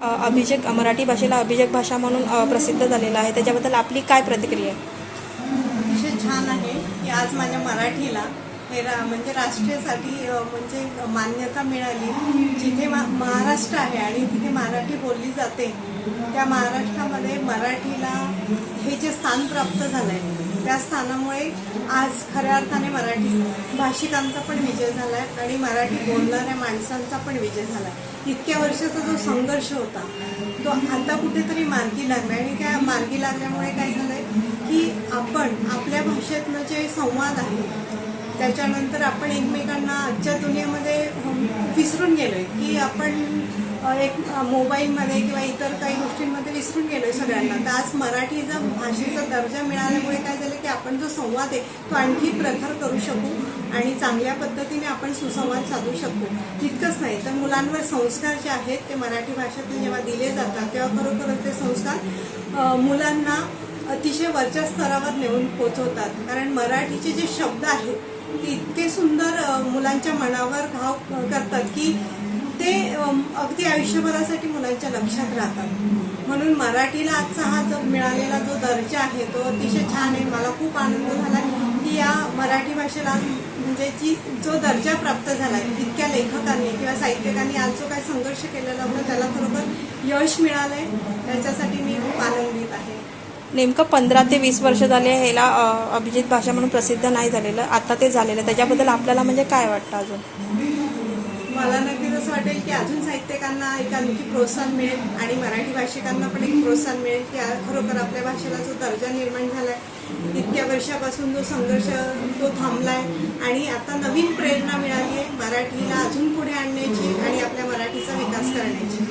अ, अभिषेक मराठी भाषेला अभिषेक भाषा म्हणून प्रसिद्ध झालेला आहे. त्याच्याबद्दल आपली काय प्रतिक्रिया आहे? अतिशय छान आहे की आज माझ्या मराठीला हे रा म्हणजे राष्ट्रीयसाठी म्हणजे मान्यता मिळाली. जिथे मा महाराष्ट्र आहे आणि तिथे मराठी बोलली जाते त्या महाराष्ट्रामध्ये मराठीला हे जे स्थान प्राप्त झालं आहे त्या स्थानामुळे आज खऱ्या अर्थाने मराठी भाषिकांचा पण विजय झाला आहे आणि मराठी बोलणाऱ्या माणसांचा पण विजय झाला आहे इतक्या वर्षाचा जो संघर्ष होता तो आता कुठेतरी मार्गी लागला आणि त्या मार्गी लागल्यामुळे काय झालंय की आपण आपल्या भाषेतनं जे संवाद आहे त्याच्यानंतर आपण एकमेकांना आजच्या दुनियेमध्ये विसरून गेलोय की आपण एक मोबाईलमध्ये किंवा इतर काही गोष्टींमध्ये विसरून गेलोय सगळ्यांना. तर आज मराठीचा भाषेचा दर्जा मिळाल्यामुळे काय झालं की आपण जो संवाद आहे तो आणखी प्रखर करू शकू आणि चांगल्या पद्धतीने आपण सुसंवाद साधू शकू. इतकंच नाही तर मुलांवर संस्कार जे आहेत ते मराठी भाषेतून जेव्हा दिले जातात तेव्हा खरोखरच ते संस्कार मुलांना अतिशय वरच्या स्तरावर नेऊन पोचवतात. कारण मराठीचे जे शब्द आहेत इतके सुंदर मुलांच्या मनावर भाव करतात की ते अगदी आयुष्यभरासाठी मुलांच्या लक्षात राहतात. म्हणून मराठीला आजचा हा जो मिळालेला जो दर्जा आहे तो अतिशय छान आहे. मला खूप आनंद झाला की या मराठी भाषेला म्हणजे जी जो दर्जा प्राप्त झाला आहे इतक्या लेखकांनी किंवा साहित्यिकांनी आज जो काही संघर्ष केलेला होता त्याला खरोखर यश मिळालं आहे त्याच्यासाठी मी खूप आनंदित आहे. नेमकं पंधरा ते वीस वर्ष झाले ह्याला अभिजित भाषा म्हणून प्रसिद्ध नाही झालेलं. आता ते झालेलं. त्याच्याबद्दल आपल्याला म्हणजे काय वाटतं अजून? मला नक्कीच असं वाटेल की अजून साहित्यिकांना एक आणखी प्रोत्साहन मिळेल आणि मराठी भाषिकांना पण एक प्रोत्साहन मिळेल की खरोखर आपल्या भाषेला जो दर्जा निर्माण झालाय इतक्या वर्षापासून जो संघर्ष तो थांबलाय आणि आता नवीन प्रेरणा मिळाली आहे मराठीला अजून पुढे आणण्याची आणि आपल्या मराठीचा विकास करण्याची.